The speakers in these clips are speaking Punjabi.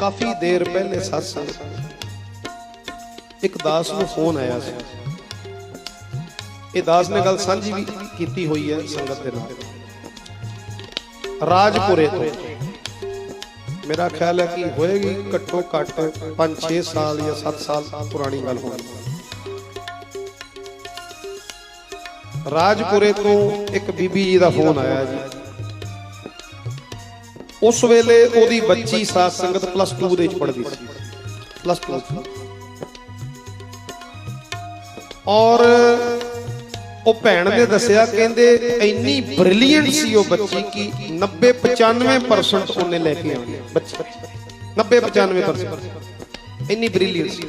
ਕਾਫੀ ਦੇਰ ਪਹਿਲੇ satsang ਇੱਕ ਦਾਸ ਨੂੰ ਫੋਨ ਆਇਆ ਸੀ। ਇਹ ਦਾਸ ਨੇ ਗੱਲ ਸਾਂਝੀ ਵੀ ਕੀਤੀ ਹੋਈ ਹੈ ਸੰਗਤ ਦੇ ਨਾਲ। ਰਾਜਪੁਰੇ ਤੋਂ। ਮੇਰਾ ਖਿਆਲ ਹੈ ਕਿ ਹੋਏਗੀ ਘੱਟੋ ਘੱਟ 5-6 ਸਾਲ ਜਾਂ 7 ਸਾਲ ਪੁਰਾਣੀ ਗੱਲ ਹੋਣੀ। ਰਾਜਪੁਰੇ ਤੋਂ ਇੱਕ ਬੀਬੀ ਜੀ ਦਾ ਫੋਨ ਆਇਆ ਜੀ। ਉਸ ਵੇਲੇ ਉਹਦੀ ਬੱਚੀ ਸਾਧ ਸੰਗਤ ਪਲੱਸ 2 ਦੇ ਵਿੱਚ ਪੜ੍ਹਦੀ ਸੀ। ਪਲੱਸ 2 ਔਰ ਉਹ ਭੈਣ ਨੇ ਦੱਸਿਆ, ਕਹਿੰਦੇ ਇੰਨੀ ਬ੍ਰਿਲੀਅੰਟ ਸੀ ਉਹ ਬੱਚੀ ਕਿ 90 95% ਉਹਨੇ ਲੈ ਕੇ ਆਉਣੀ। ਬੱਚੀ 90 95% ਇੰਨੀ ਬ੍ਰਿਲੀਅੰਟ ਸੀ।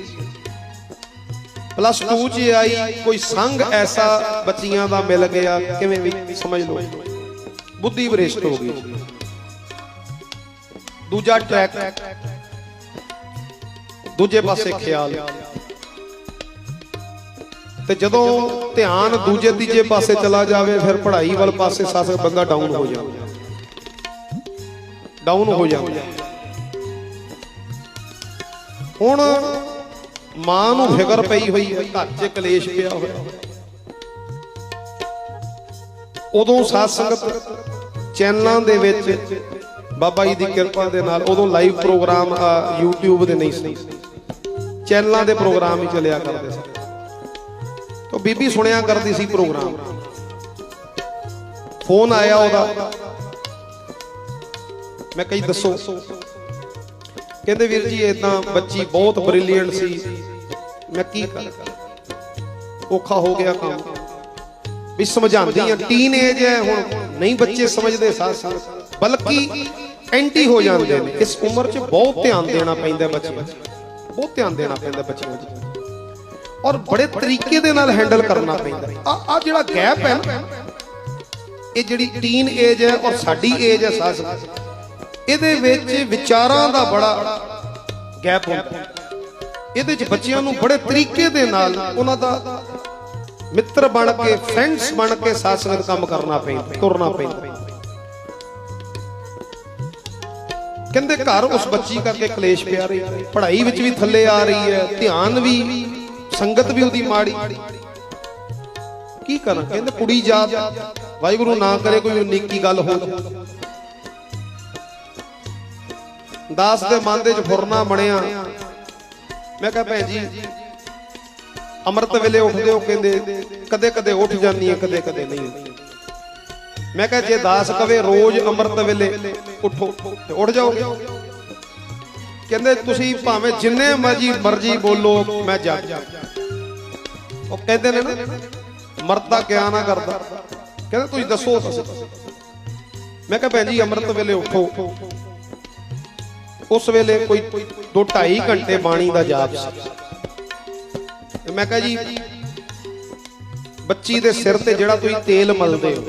ਪਲੱਸ 2 ਚ ਆਈ, ਕੋਈ ਸੰਗ ਐਸਾ ਬੱਚੀਆਂ ਦਾ ਮਿਲ ਗਿਆ, ਕਿਵੇਂ ਵੀ, ਸਮਝ ਲਓ। ਬੁੱਧੀ ਬ੍ਰੇਸ਼ਟ ਹੋ ਗਈ। ਦੂਜਾ ਟਰੈਕ। ਦੂਜੇ ਪਾਸੇ ਖਿਆਲ। ਤੇ ਜਦੋਂ ਧਿਆਨ ਦੂਜੇ ਤੀਜੇ ਪਾਸੇ ਚਲਾ ਜਾਵੇ, ਫਿਰ ਪੜ੍ਹਾਈ ਵੱਲ ਪਾਸੇ ਸਾਸ ਬੰਦਾ ਡਾਊਨ ਹੋ ਜਾਂਦਾ। ਡਾਊਨ ਹੋ ਜਾਂਦਾ। ਹੁਣ ਮਾਂ ਨੂੰ ਫਿਕਰ ਪਈ ਹੋਈ ਹੈ ਘਰ 'ਚ ਕਲੇਸ਼ ਪਿਆ ਹੋਇਆ। ਉਦੋਂ ਸਾਧ ਸੰਗਤ ਚੈਨਲਾਂ ਦੇ ਵਿੱਚ ਬਾਬਾ ਜੀ ਦੀ ਕਿਰਪਾ ਦੇ ਨਾਲ ਉਦੋਂ ਲਾਈਵ ਪ੍ਰੋਗਰਾਮ ਅ, YouTube ਦੇ ਨਹੀਂ ਸੀ। ਚੈਨਲਾਂ ਦੇ ਪ੍ਰੋਗਰਾਮ ਹੀ ਚੱਲਿਆ ਕਰਦੇ ਸੀ। ਤਾਂ ਬੀਬੀ ਸੁਣਿਆ ਕਰਦੀ ਸੀ ਪ੍ਰੋਗਰਾਮ ਫੋਨ ਆਇਆ ਉਹਦਾ। ਮੈਂ ਕਹੀ ਦੱਸੋ। ਕਹਿੰਦੇ ਵੀਰ ਜੀ ਇਦਾਂ ਬੱਚੀ ਬਹੁਤ ਬ੍ਰਿਲੀਅੰਟ ਸੀ। ਮੈਂ ਕੀ ਕਰਾਂ ਔਖਾ ਹੋ ਗਿਆ ਕੰਮ। ਵੀ ਸਮਝਾਉਂਦੀ ਆ ਟੀਨ ਏਜ ਹੈ ਹੁਣ। ਨਹੀਂ ਬੱਚੇ ਸਮਝਦੇ ਸਾਥ ਸਾਥ ਬਲਕਿ ਐਂਟੀ ਹੋ ਜਾਂਦੇ ਨੇ। ਇਸ ਉਮਰ 'ਚ ਬਹੁਤ ਧਿਆਨ ਦੇਣਾ ਪੈਂਦਾ ਬੱਚਿਆਂ ਬਹੁਤ ਧਿਆਨ ਦੇਣਾ ਪੈਂਦਾ ਬੱਚਿਆਂ 'ਚ ਔਰ ਬੜੇ ਤਰੀਕੇ ਦੇ ਨਾਲ ਹੈਂਡਲ ਕਰਨਾ ਪੈਂਦਾ ਆ ਆ ਜਿਹੜਾ ਗੈਪ ਹੈ ਨਾ, ਇਹ ਜਿਹੜੀ ਟੀਨ ਏਜ ਹੈ ਔਰ ਸਾਡੀ ਏਜ ਹੈ ਸਾਥ ਇਹਦੇ ਵਿੱਚ ਵਿਚਾਰਾਂ ਦਾ ਬੜਾ ਗੈਪ ਹੁੰਦਾ ਇਹਦੇ 'ਚ ਬੱਚਿਆਂ ਨੂੰ ਬੜੇ ਤਰੀਕੇ ਦੇ ਨਾਲ ਉਹਨਾਂ ਦਾ ਮਿੱਤਰ ਬਣ ਕੇ ਫਰੈਂਡਸ ਬਣ ਕੇ ਸਾਥ ਕੰਮ ਕਰਨਾ ਪੈਂਦਾ, ਤੁਰਨਾ ਪੈਂਦਾ। ਕਹਿੰਦੇ ਘਰ ਉਸ ਬੱਚੀ ਕਰਕੇ ਕਲੇਸ਼ ਪਿਆ ਰਹੀ ਪੜ੍ਹਾਈ ਵਿੱਚ ਵੀ ਥੱਲੇ ਆ ਰਹੀ ਹੈ ਧਿਆਨ ਵੀ ਸੰਗਤ ਵੀ ਉਹਦੀ ਮਾੜੀ। ਕੀ ਕਰਾਂ? ਕਹਿੰਦੇ ਕੁੜੀ ਜਾਤ ਵਾਹਿਗੁਰੂ ਨਾ ਕਰੇ ਕੋਈ ਨਿੱਕੀ ਗੱਲ ਹੋ ਦਾਸ ਦੇ ਮਨ ਦੇ ਚ ਫੁਰਨਾ ਬਣਿਆ। ਮੈਂ ਕਿਹਾ ਭੈਣ ਜੀ ਅੰਮ੍ਰਿਤ ਵੇਲੇ ਉੱਠਦੇ ਹੋ ਕਹਿੰਦੇ ਕਦੇ ਕਦੇ ਉੱਠ ਜਾਂਦੀ ਹੈ ਕਦੇ ਕਦੇ ਨਹੀਂ। ਮੈਂ ਕਿਹਾ ਜੇ ਦਾਸ ਕਵੇ ਰੋਜ਼ ਅੰਮ੍ਰਿਤ ਵੇਲੇ, ਉੱਠੋ ਤੇ ਉੱਠ ਜਾਓਗੇ ਕਹਿੰਦੇ ਤੁਸੀਂ ਭਾਵੇਂ ਜਿੰਨੇ ਮਰਜ਼ੀ ਮਰਜ਼ੀ ਬੋਲੋ, ਮੈਂ ਜਾਗ ਉਹ ਕਹਿੰਦੇ ਨੇ ਨਾ, ਮਰਦਾ ਕਿਆ ਨਾ ਕਰਦਾ। ਕਹਿੰਦੇ ਤੁਸੀਂ ਦੱਸੋ ਮੈਂ ਕਿਹਾ ਭੈਣ ਜੀ, ਅੰਮ੍ਰਿਤ ਵੇਲੇ ਉੱਠੋ। ਉਸ ਵੇਲੇ ਕੋਈ 2 2.5 ਘੰਟੇ ਬਾਣੀ ਦਾ ਜਾਪ ਸੀ। ਮੈਂ ਕਿਹਾ ਜੀ, ਬੱਚੀ ਦੇ ਸਿਰ ਤੇ ਜਿਹੜਾ ਤੁਸੀਂ ਤੇਲ ਮਲਦੇ ਹੋ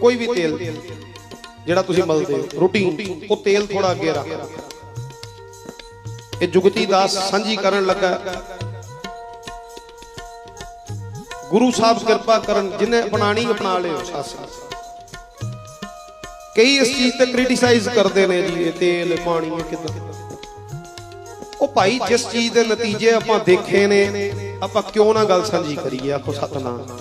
ਕੋਈ ਵੀ ਤੇਲ ਜਿਹੜਾ ਤੁਸੀਂ ਮਲਦੇ ਹੋ ਰੂਟੀਨ ਉਹ ਤੇਲ ਥੋੜਾ ਅੱਗੇ ਰੱਖ। ਇਹ ਜੁਗਤੀ ਦਾਸ ਸਾਂਝੀ ਕਰਨ ਲੱਗਾ ਗੁਰੂ ਸਾਹਿਬ ਕਿਰਪਾ ਕਰਨ ਜਿਨੇ ਅਪਣਾਣੀ ਅਪਣਾ ਲਿਓ ਸਾਸ। ਕਈ ਇਸ ਚੀਜ਼ ਤੇ ਕ੍ਰਿਟਿਸਾਈਜ਼ ਕਰਦੇ ਨੇ ਜੀ ਇਹ ਤੇਲ ਪਾਣੀ ਇਹ ਕਿਦਾਂ? ਉਹ ਭਾਈ ਜਿਸ ਚੀਜ਼ ਦੇ ਨਤੀਜੇ ਆਪਾਂ ਦੇਖੇ ਨੇ ਆਪਾਂ ਕਿਉਂ ਨਾ ਗੱਲ ਸਾਂਝੀ ਕਰੀਏ ਆਖੋ ਸਤਨਾਮ।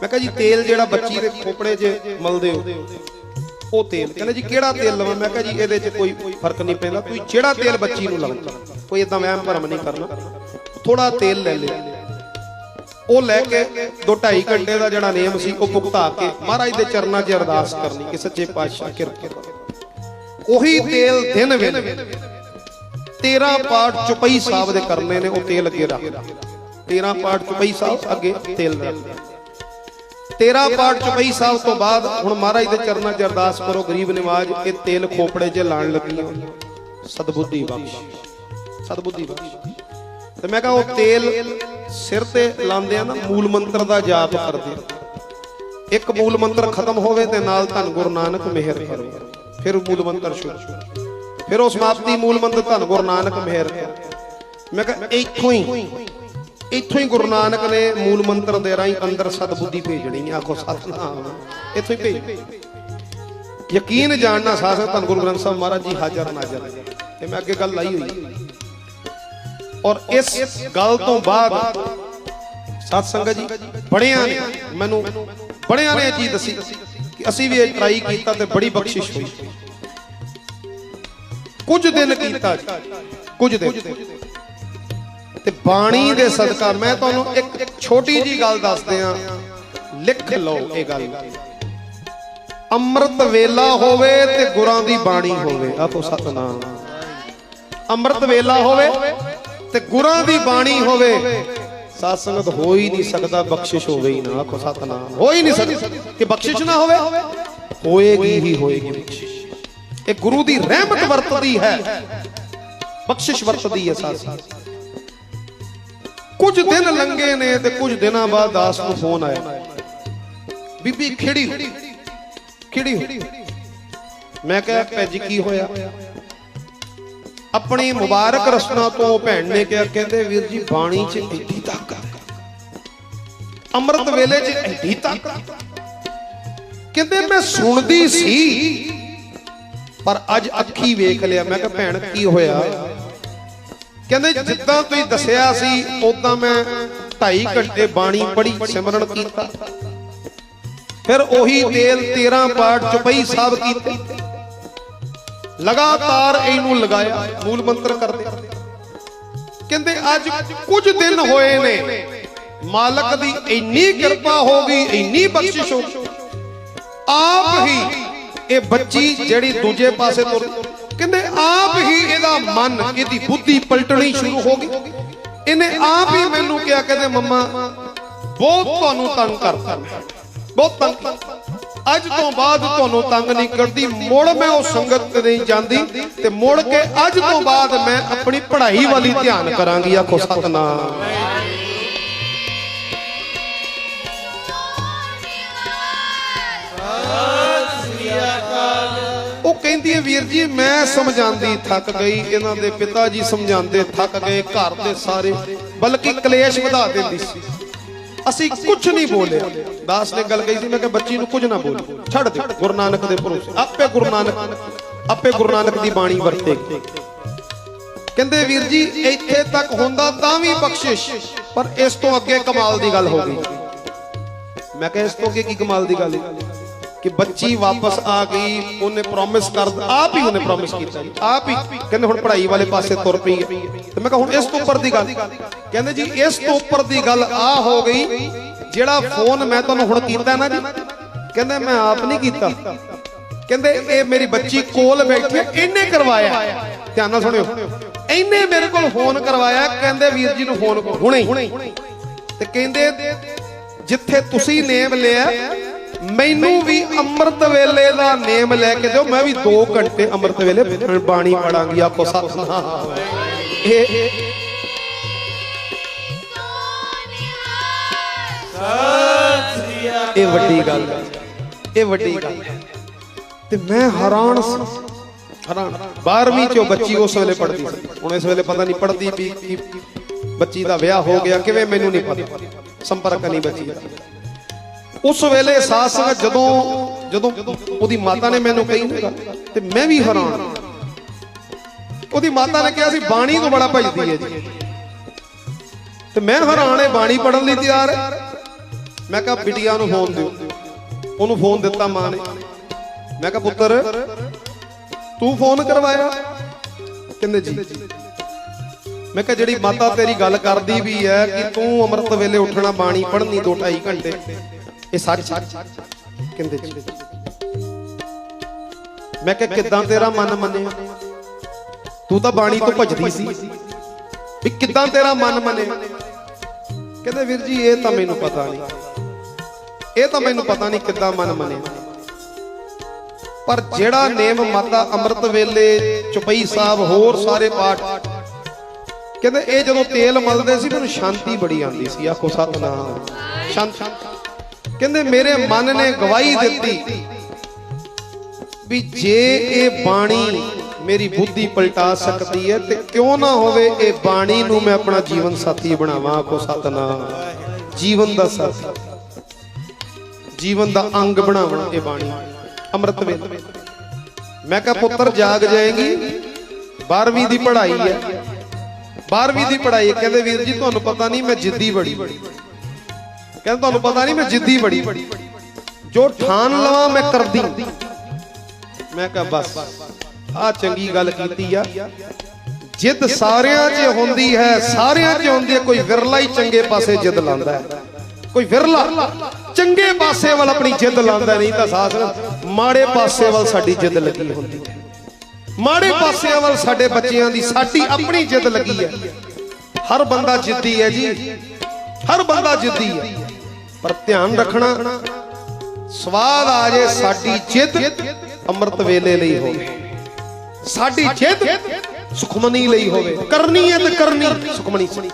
ਮੈਂ ਕਿਹਾ ਜੀ, ਤੇਲ ਜਿਹੜਾ ਬੱਚੀ ਦੇ ਖੋਪੜੇ 'ਚ ਮਲਦੇ ਹੋ, ਉਹ ਤੇਲ। ਕਹਿੰਦੇ ਜੀ, ਕਿਹੜਾ ਤੇਲ ਲਵਾਂ? ਮੈਂ ਕਿਹਾ ਜੀ, ਇਹਦੇ 'ਚ ਕੋਈ ਫ਼ਰਕ ਨਹੀਂ ਪੈਂਦਾ। ਤੁਸੀਂ ਜਿਹੜਾ ਤੇਲ ਬੱਚੀ ਨੂੰ ਲਾਉਂਦਾ ਕੋਈ ਇਦਾਂ ਵਹਿਮ ਭਰਮ ਨਹੀਂ ਕਰਨਾ। ਥੋੜਾ ਤੇਲ ਲੈ ਲੈ ਉਹ ਲੈ ਕੇ 2.5 ਘੰਟੇ ਦਾ ਜਿਹੜਾ ਨੇਮ ਸੀ, ਉਹ ਭੁਗਤਾ ਕੇ ਮਹਾਰਾਜ ਦੇ ਚਰਨਾਂ 'ਚ ਅਰਦਾਸ ਕਰਨੀ ਕਿ ਸੱਚੇ ਪਾਤਸ਼ਾਹ, ਕਿਰਪਾ ਉਹੀ ਤੇਲ ਦਿਨ ਵੇਲੇ 13 ਪਾਠ ਚੁਪਈ ਸਾਹਿਬ ਦੇ ਕਰਨੇ ਨੇ, ਉਹ ਤੇਲ ਅੱਗੇ ਰੱਖ। 13 ਪਾਠ ਚੁਪਈ ਸਾਹਿਬ ਅੱਗੇ ਤੇਲ ਰੱਖ। 13 ਪਾਠ ਚੁਪਈ ਸਾਹਿਬ ਤੋਂ ਬਾਅਦ ਹੁਣ ਮਹਾਰਾਜ ਦੇ ਚਰਨਾਂ 'ਚ ਅਰਦਾਸ ਕਰੋ ਗਰੀਬ ਨਿਵਾਜ ਇਹ ਤੇਲ ਖੋਪੜੇ 'ਚ ਲਾਣ ਲੱਗੀਆਂ। ਸਤਬੁੱਧੀ ਬਖਸ਼। ਸਤਬੁੱਧੀ ਬਖਸ਼। ਤੇ ਮੈਂ ਕਹਾ ਉਹ ਤੇਲ ਸਿਰ ਤੇ ਲਾਉਂਦੇ ਆ ਨਾ ਮੂਲ ਮੰਤਰ ਦਾ ਜਾਪ ਕਰਦੇ। ਇੱਕ ਮੂਲ ਮੰਤਰ ਖਤਮ ਹੋਵੇ ਤੇ ਨਾਲ ਧੰਨ ਗੁਰੂ ਨਾਨਕ ਮਿਹਰ ਕਰੇ। ਫਿਰ ਮੂਲ ਮੰਤਰ ਸ਼ੁਰੂ। ਫਿਰ ਉਹ ਸਮਾਪਤੀ ਮੂਲ ਮੰਤਰ ਧੰਨ ਗੁਰੂ ਨਾਨਕ ਮਿਹਰ ਕਰੇ। ਮੈਂ ਕਹਾ ਇੱਥੋਂ ਹੀ ਇੱਥੋਂ ਹੀ ਗੁਰੂ ਨਾਨਕ ਨੇ ਮੂਲ ਮੰਤਰ ਦੇ ਰਾਹੀਂ ਅੰਦਰ ਸਤਬੁੱਧੀ ਭੇਜਣੀ ਆਖੋ ਸਤਨਾਮ। ਇੱਥੋਂ ਹੀ ਭੇਜ। ਯਕੀਨ ਜਾਣਨਾ ਸਾਧ ਧੰਨ ਗੁਰੂ ਗ੍ਰੰਥ ਸਾਹਿਬ ਮਹਾਰਾਜ ਜੀ, ਹਾਜ਼ਰ ਨਾਜ਼ਰ ਇਹ ਮੈਂ ਅੱਗੇ ਗੱਲ ਲਾਈ ਹੋਈ। ਔਰ ਇਸ ਗੱਲ ਤੋਂ ਬਾਅਦ ਸਤ ਸੰਗਤ ਜੀ, ਬੜਿਆਂ ਨੇ ਮੈਨੂੰ, ਬੜਿਆਂ ਨੇ ਇਹ ਚੀਜ਼ ਦੱਸੀ ਕਿ ਅਸੀਂ ਵੀ ਇਹ ਟਰਾਈ ਕੀਤਾ ਤੇ ਬੜੀ ਬਖਸ਼ਿਸ਼ ਹੋਈ। ਕੁਝ ਦਿਨ ਕੀਤਾ ਜੀ, ਕੁਝ ਦਿਨ। ਤੇ ਬਾਣੀ ਦੇ ਸਦਕਾ ਮੈਂ ਤੁਹਾਨੂੰ ਇੱਕ ਛੋਟੀ ਜੀ ਗੱਲ ਦੱਸਦੇ ਆ ਲਿਖ ਲਓ ਇਹ ਗੱਲ। ਅੰਮ੍ਰਿਤ ਵੇਲਾ ਹੋਵੇ ਤੇ ਗੁਰਾਂ ਦੀ ਬਾਣੀ ਹੋਵੇ। ਆਪੋ ਸਤਨਾਮ। ਅੰਮ੍ਰਿਤ ਵੇਲਾ ਹੋਵੇ ਤੇ ਗੁਰਾਂ ਦੀ ਬਾਣੀ ਹੋਵੇ। ਸਾਧ ਸੰਗਤ ਹੋ ਹੀ ਨਹੀਂ ਸਕਦਾ ਬਖਸ਼ਿਸ਼ ਹੋਵੇ ਹੀ ਨਾ। ਆਖੋ ਸਤਨਾਮ। ਹੋ ਹੀ ਨਹੀਂ ਸਕਦਾ ਕਿ ਬਖਸ਼ਿਸ਼ ਨਾ ਹੋਵੇ। ਹੋਏਗੀ ਹੀ ਹੋਏਗੀ ਬਖਸ਼ਿਸ਼। ਇਹ ਗੁਰੂ ਦੀ ਰਹਿਮਤ ਵਰਤਦੀ ਹੈ। ਬਖਸ਼ਿਸ਼ ਵਰਤਦੀ ਹੈ ਸੰਗਤ। ਕੁਝ ਦਿਨ ਲੰਘੇ ਨੇ ਤੇ ਕੁਝ ਦਿਨਾਂ ਬਾਅਦ ਦਾਸ ਨੂੰ ਫੋਨ ਆਇਆ। ਬੀਬੀ, ਖਿੜੀ ਖਿੜੀ ਮੈਂ ਕਿਹਾ ਭੈਜੀ ਕੀ ਹੋਇਆ? ਆਪਣੀ ਮੁਬਾਰਕ ਰਸਨਾ ਤੋਂ ਭੈਣ ਨੇ ਕਿਹਾ, ਕਹਿੰਦੇ, ਵੀਰ ਜੀ, ਬਾਣੀ 'ਚ ਐਡੀ ਤਾਕਤ। ਅੰਮ੍ਰਿਤ ਵੇਲੇ 'ਚ ਐਡੀ ਤਾਕਤ। ਕਹਿੰਦੇ, ਮੈਂ ਸੁਣਦੀ ਸੀ, ਪਰ ਅੱਜ ਅੱਖੀ ਵੇਖ ਲਿਆ। ਮੈਂ ਕਿਹਾ, ਭੈਣ, ਕੀ ਹੋਇਆ? ਕਹਿੰਦੇ ਜਿੱਦਾਂ ਤੁਸੀਂ ਦੱਸਿਆ ਸੀ, ਉਦਾਂ ਮੈਂ 2.5 ਘੰਟੇ ਬਾਣੀ ਪੜ੍ਹੀ, ਸਿਮਰਨ ਕੀਤਾ। ਫਿਰ ਉਹੀ ਤੇਲ 13 ਪਾਠ ਚੁਪਈ ਸਾਹਿਬ ਕੀਤੇ। ਲਗਾਤਾਰ ਇਹਨੂੰ ਲਗਾਇਆ, ਮੂਲ ਮੰਤਰ ਕਰਦੇ। ਕਹਿੰਦੇ ਅੱਜ ਕੁਝ ਦਿਨ ਹੋਏ ਨੇ, ਮਾਲਕ ਦੀ ਇੰਨੀ ਕਿਰਪਾ ਹੋ ਗਈ, ਇੰਨੀ ਬਖਸ਼ਿਸ਼ ਹੋ ਗਈ। ਆਪ ਹੀ ਇਹ ਬੱਚੀ ਜਿਹੜੀ ਦੂਜੇ ਪਾਸੇ ਤੁਰ ਕਹਿੰਦੇ ਆਪ ਹੀ ਇਹਦਾ ਮਨ, ਇਹਦੀ ਬੁੱਧੀ ਪਲਟਣੀ ਸ਼ੁਰੂ ਹੋ ਗਈ। ਇਹਨੇ ਆਪ ਹੀ ਮੈਨੂੰ ਕਿਹਾ, ਕਹਿੰਦੇ, ਮੰਮਾ, ਬਹੁਤ ਤੁਹਾਨੂੰ ਤੰਗ ਕਰਦਾ ਬਹੁਤ ਤੰਗ ਅੱਜ ਤੋਂ ਬਾਅਦ ਤੁਹਾਨੂੰ ਤੰਗ ਨਹੀਂ ਕਰਦੀ। ਮੁੜ ਮੈਂ ਉਹ ਸੰਗਤ ਤੇ ਨਹੀਂ ਜਾਂਦੀ ਤੇ ਮੁੜ ਕੇ ਅੱਜ ਤੋਂ ਬਾਅਦ ਮੈਂ ਆਪਣੀ ਪੜ੍ਹਾਈ ਵਾਲੀ ਧਿਆਨ ਕਰਾਂਗੀ। ਆਖੋ, ਸਤਨਾਮ। ਕਹਿੰਦੀ ਹੈ, ਵੀਰ ਜੀ, ਮੈਂ ਸਮਝਾਉਂਦੀ ਥੱਕ ਗਈ, ਇਹਨਾਂ ਦੇ ਪਿਤਾ ਜੀ ਸਮਝਾਉਂਦੇ ਥੱਕ ਗਏ, ਘਰ ਦੇ ਸਾਰੇ, ਬਲਕਿ ਕਲੇਸ਼ ਵਧਾ ਦਿੰਦੀ ਸੀ। ਅਸੀਂ ਕੁਝ ਨਹੀਂ ਬੋਲੇ ਦਾਸ ਨੇ ਗੱਲ ਕਹੀ ਸੀ, ਮੈਂ ਕਿ ਬੱਚੀ ਨੂੰ ਕੁਝ ਨਾ ਬੋਲ, ਛੱਡ ਦੇ, ਗੁਰੂ ਨਾਨਕ ਦੇ ਭਰੋਸੇ। ਆਪੇ ਗੁਰੂ ਨਾਨਕ, ਆਪੇ ਗੁਰੂ ਨਾਨਕ ਦੀ ਬਾਣੀ ਵਰਤੇਗੀ ਕਹਿੰਦੇ, ਵੀਰ ਜੀ, ਇੱਥੇ ਤੱਕ ਹੁੰਦਾ ਤਾਂ ਵੀ ਬਖਸ਼ਿਸ਼, ਪਰ ਇਸ ਤੋਂ ਅੱਗੇ ਕਮਾਲ ਦੀ ਗੱਲ ਹੋ ਗਈ। ਮੈਂ ਕਿਹਾ, ਇਸ ਤੋਂ ਅੱਗੇ ਕੀ ਕਮਾਲ ਦੀ ਗੱਲ ਹੈ? ਕਿ ਬੱਚੀ ਵਾਪਸ ਆ ਗਈ, ਉਹਨੇ ਪ੍ਰੋਮਿਸ ਕਰ ਆਪ ਹੀ ਉਹਨੇ ਪ੍ਰੋਮਿਸ ਕੀਤਾ ਆਪ ਹੀ। ਕਹਿੰਦੇ ਹੁਣ ਪੜ੍ਹਾਈ ਵਾਲੇ ਪਾਸੇ ਤੁਰ ਪਈ ਹੈ। ਤੇ ਮੈਂ ਕਿਹਾ ਹੁਣ ਇਸ ਤੋਂ ਉੱਪਰ ਦੀ ਗੱਲ, ਕਹਿੰਦੇ ਜੀ ਇਸ ਤੋਂ ਉੱਪਰ ਦੀ ਗੱਲ ਆ ਹੋ ਗਈ, ਜਿਹੜਾ ਫੋਨ ਮੈਂ ਤੁਹਾਨੂੰ ਹੁਣ ਕੀਤਾ ਨਾ ਜੀ, ਕਹਿੰਦੇ ਮੈਂ ਆਪ ਨਹੀਂ ਕੀਤਾ। ਕਹਿੰਦੇ ਇਹ ਮੇਰੀ ਬੱਚੀ ਕੋਲ ਬੈਠੀ ਇਹਨੇ ਕਰਵਾਇਆ। ਧਿਆਨ ਨਾਲ ਸੁਣਿਓ ਇਹਨੇ ਮੇਰੇ ਕੋਲ ਫੋਨ ਕਰਵਾਇਆ, ਕਹਿੰਦੇ ਵੀਰ ਜੀ ਨੂੰ ਫੋਨ ਹੁਣੇ ਤੇ ਕਹਿੰਦੇ, ਜਿੱਥੇ ਤੁਸੀਂ ਨੇਮ ਲਿਆ ਮੈਨੂੰ ਵੀ ਅੰਮ੍ਰਿਤ ਵੇਲੇ ਦਾ ਨੇਮ ਲੈ ਕੇ ਦਿਓ। ਮੈਂ ਵੀ 2 ਘੰਟੇ ਅੰਮ੍ਰਿਤ ਵੇਲੇ ਬਾਣੀ ਪੜਾਂਗੀ ਆਪੋ ਸਤਨਾਮ ਇਹ ਇਹ ਵੱਡੀ ਗੱਲ ਇਹ ਵੱਡੀ ਗੱਲ ਹੈ। ਤੇ ਮੈਂ ਹੈਰਾਨ ਸੀ। ਹੈਰਾਨ। 12ਵੀਂ ਚੋਂ ਬੱਚੀ ਉਸ ਵੇਲੇ ਪੜਦੀ ਸੀ। ਹੁਣ ਇਸ ਵੇਲੇ ਪਤਾ ਨਹੀਂ ਪੜਦੀ ਵੀ ਕੀ ਬੱਚੀ ਦਾ ਵਿਆਹ ਹੋ ਗਿਆ। ਕਿਵੇਂ ਮੈਨੂੰ ਨਹੀਂ ਪਤਾ। ਸੰਪਰਕ ਨਹੀਂ ਬੱਚੀ ਦਾ। ਉਸ ਵੇਲੇ ਸਾਧ ਸੰਗਤ ਜਦੋਂ ਜਦੋਂ ਉਹਦੀ ਮਾਤਾ ਨੇ ਮੈਨੂੰ ਕਹੀ ਨਾ ਤੇ ਮੈਂ ਵੀ ਹੈਰਾਨ ਉਹਦੀ ਮਾਤਾ ਨੇ ਕਿਹਾ ਸੀ, ਬਾਣੀ ਤੋਂ ਬੜਾ ਭਜਦੀ ਹੈ ਜੀ। ਤੇ ਮੈਂ ਹੈਰਾਨ ਹੈ, ਬਾਣੀ ਪੜਨ ਲਈ ਤਿਆਰ ਹੈ। ਮੈਂ ਕਿਹਾ, ਬਿਟੀਆ ਨੂੰ ਫੋਨ ਦਿਓ। ਉਹਨੂੰ ਫੋਨ ਦਿੱਤਾ ਮਾਂ ਨੇ। ਮੈਂ ਕਿਹਾ, ਪੁੱਤਰ, ਤੂੰ ਫੋਨ ਕਰਵਾਇਆ? ਕਹਿੰਦੇ, ਜੀ। ਮੈਂ ਕਿਹਾ, ਜਿਹੜੀ ਮਾਤਾ ਤੇਰੀ ਗੱਲ ਕਰਦੀ ਵੀ ਹੈ ਕਿ ਤੂੰ ਅੰਮ੍ਰਿਤ ਵੇਲੇ ਉੱਠਣਾ, ਬਾਣੀ ਪੜ੍ਹਨੀ 2.5 ਘੰਟੇ ਇਹ ਸੱਚ ਕਹਿੰਦੇ ਜੀ। ਮੈਂ ਕਿਹਾ ਕਿਦਾਂ ਤੇਰਾ ਮਨ ਮੰਨਿਆ? ਤੂੰ ਤਾਂ ਬਾਣੀ ਤੋਂ ਭੱਜਦੀ ਸੀ। ਵੀ ਕਿਦਾਂ ਤੇਰਾ ਮਨ ਮੰਨਿਆ? ਕਹਿੰਦੇ ਵੀਰ ਜੀ ਇਹ ਤਾਂ ਮੈਨੂੰ ਪਤਾ ਨਹੀਂ। ਇਹ ਤਾਂ ਮੈਨੂੰ ਪਤਾ ਨਹੀਂ ਕਿੱਦਾਂ ਮਨ ਮੰਨਿਆ। ਪਰ ਜਿਹੜਾ ਨੇਮ ਮਾਤਾ ਅੰਮ੍ਰਿਤ ਵੇਲੇ ਚੁਪਈ ਸਾਹਿਬ ਹੋਰ ਸਾਰੇ ਪਾਠ ਕਹਿੰਦੇ ਇਹ ਜਦੋਂ ਤੇਲ ਮਲਦੇ ਸੀ ਮੈਨੂੰ ਸ਼ਾਂਤੀ ਬੜੀ ਆਉਂਦੀ ਸੀ। ਆਖੋ ਸਤਨਾਮ। ਸ਼ਾਂਤ। ਕਹਿੰਦੇ ਮੇਰੇ ਮਨ ਨੇ ਗਵਾਹੀ ਦਿੱਤੀ ਵੀ ਜੇ ਇਹ ਬਾਣੀ ਮੇਰੀ ਬੁੱਧੀ ਪਲਟਾ ਸਕਦੀ ਹੈ ਤੇ ਕਿਉਂ ਨਾ ਹੋਵੇ ਇਹ ਬਾਣੀ ਨੂੰ ਮੈਂ ਆਪਣਾ ਜੀਵਨ ਸਾਥੀ ਬਣਾਵਾਂ ਆਖੋ ਸਤਨਾਮ। ਜੀਵਨ ਦਾ ਸਾਥੀ। ਜੀਵਨ ਦਾ ਅੰਗ ਬਣਾਵਣਾ ਇਹ ਬਾਣੀ। ਅੰਮ੍ਰਿਤ ਵੇਲੇ ਮੈਂ ਕਿਹਾ ਪੁੱਤਰ ਜਾਗ ਜਾਏਗੀ। 12ਵੀਂ ਦੀ ਪੜ੍ਹਾਈ ਹੈ। 12ਵੀਂ ਦੀ ਪੜ੍ਹਾਈ ਹੈ। ਕਹਿੰਦੇ ਵੀਰ ਜੀ ਤੁਹਾਨੂੰ ਪਤਾ ਨਹੀਂ ਮੈਂ ਜਿੱਦੀ ਬੜੀ। ਕਹਿੰਦੇ ਤੁਹਾਨੂੰ ਪਤਾ ਨਹੀਂ, ਮੈਂ ਜਿੱਦੀ ਬੜੀ। ਜੋ ਠਾਨ ਲਵਾਂ, ਮੈਂ ਕਰਦੀ। ਮੈਂ ਕਿਹਾ, ਬਸ ਆ ਚੰਗੀ ਗੱਲ ਕੀਤੀ ਆ। ਜਿੱਦ ਸਾਰਿਆਂ 'ਚ ਹੁੰਦੀ ਹੈ, ਸਾਰਿਆਂ 'ਚ ਹੁੰਦੀ ਹੈ, ਕੋਈ ਵਿਰਲਾ ਹੀ ਚੰਗੇ ਪਾਸੇ ਜਿੱਦ ਲਾਉਂਦਾ ਹੈ। ਕੋਈ ਵਿਰਲਾ, ਚੰਗੇ ਪਾਸੇ ਵੱਲ ਆਪਣੀ ਜਿੱਦ ਲਾਉਂਦਾ ਨਹੀਂ ਤਾਂ ਸਾਥ ਮਾੜੇ ਪਾਸੇ ਵੱਲ ਸਾਡੀ ਜਿੱਦ ਲੱਗੀ ਹੁੰਦੀ ਹੈ। ਮਾੜੇ ਪਾਸਿਆਂ ਵੱਲ ਸਾਡੇ ਬੱਚਿਆਂ ਦੀ ਸਾਡੀ ਆਪਣੀ ਜਿੱਦ ਲੱਗੀ ਹੈ। ਹਰ ਬੰਦਾ ਜਿੱਦੀ ਹੈ ਜੀ। ਹਰ ਬੰਦਾ ਜਿੱਦੀ ਹੈ। ਪਰ ਧਿਆਨ ਰੱਖਣਾ ਸਵਾਦ ਆ ਜੇ ਸਾਡੀ ਜਿੱਦ ਅੰਮ੍ਰਿਤ ਵੇਲੇ ਲਈ ਹੋਵੇ। ਸਾਡੀ ਜਿੱਦ ਸੁਖਮਨੀ ਲਈ ਹੋਵੇ। ਕਰਨੀ ਹੈ ਤੇ ਕਰਨੀ ਸੁਖਮਨੀ ਸਾਹਿਬ।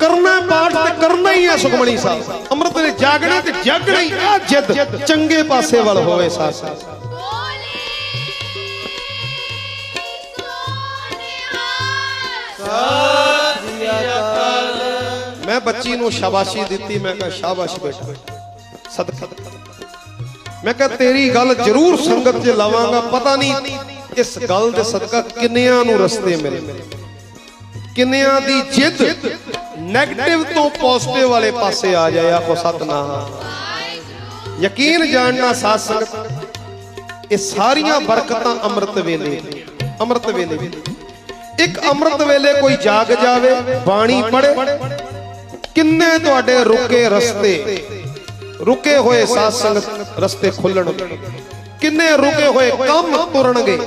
ਕਰਨਾ ਪਾਠ ਤੇ ਕਰਨਾ ਹੀ ਹੈ ਸੁਖਮਨੀ ਸਾਹਿਬ। ਅੰਮ੍ਰਿਤ ਵੇਲੇ ਜਾਗਣਾ ਤੇ ਜਾਗਣਾ ਹੀ ਆ ਜਿੱਦ। ਚੰਗੇ ਪਾਸੇ ਵੱਲ ਹੋਵੇ ਸਾਥ ਸਾਥ ਬੋਲੇ ਮੈਂ ਬੱਚੀ ਨੂੰ ਸ਼ਾਬਾਸ਼ੀ ਦਿੱਤੀ, ਮੈਂ ਕਿਹਾ, ਸ਼ਾਬਾਸ਼ ਬੇਟਾ। ਸਦਕਾ। ਮੈਂ ਕਿਹਾ, ਤੇਰੀ ਗੱਲ ਜ਼ਰੂਰ ਸੰਗਤ 'ਚ ਲਾਵਾਂਗਾ। ਪਤਾ ਨਹੀਂ ਇਸ ਗੱਲ ਦੇ ਸਦਕਾ ਕਿੰਨਿਆਂ ਨੂੰ ਰਸਤੇ ਮਿਲੇ। ਕਿੰਨਿਆਂ ਦੀ ਜਿੱਦ 네ਗੇਟਿਵ ਤੋਂ ਪੋਜ਼ਿਟਿਵ ਵਾਲੇ ਪਾਸੇ ਆ ਜਾਏ, ਆਖੋ ਸਤਨਾਮ। ਯਕੀਨ ਜਾਣਨਾ ਸਾਧ ਸੰਗਤ, ਇਹ ਸਾਰੀਆਂ ਬਰਕਤਾਂ ਅੰਮ੍ਰਿਤ ਵੇਲੇ ਅੰਮ੍ਰਿਤ ਵੇਲੇ। ਇੱਕ ਅੰਮ੍ਰਿਤ ਵੇਲੇ ਕੋਈ ਜਾਗ ਜਾਵੇ, ਬਾਣੀ ਪੜੇ ਕਿੰਨੇ ਤੁਹਾਡੇ ਰੁਕੇ ਰਸਤੇ? ਰੁਕੇ ਹੋਏ ਸਾਧ ਸੰਗਤ ਰਸਤੇ ਖੁੱਲਣਗੇ। ਕਿੰਨੇ ਰੁਕੇ ਹੋਏ ਕੰਮ ਤੁਰਨਗੇ?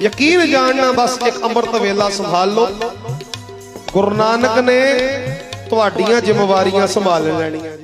ਯਕੀਨ ਜਾਣਨਾ ਬਸ ਇੱਕ ਅੰਮ੍ਰਿਤ ਵੇਲਾ ਸੰਭਾਲ। ਲਓ ਗੁਰੂ ਨਾਨਕ ਨੇ ਤੁਹਾਡੀਆਂ ਜ਼ਿੰਮੇਵਾਰੀਆਂ ਸੰਭਾਲ ਲੈਣੀਆਂ।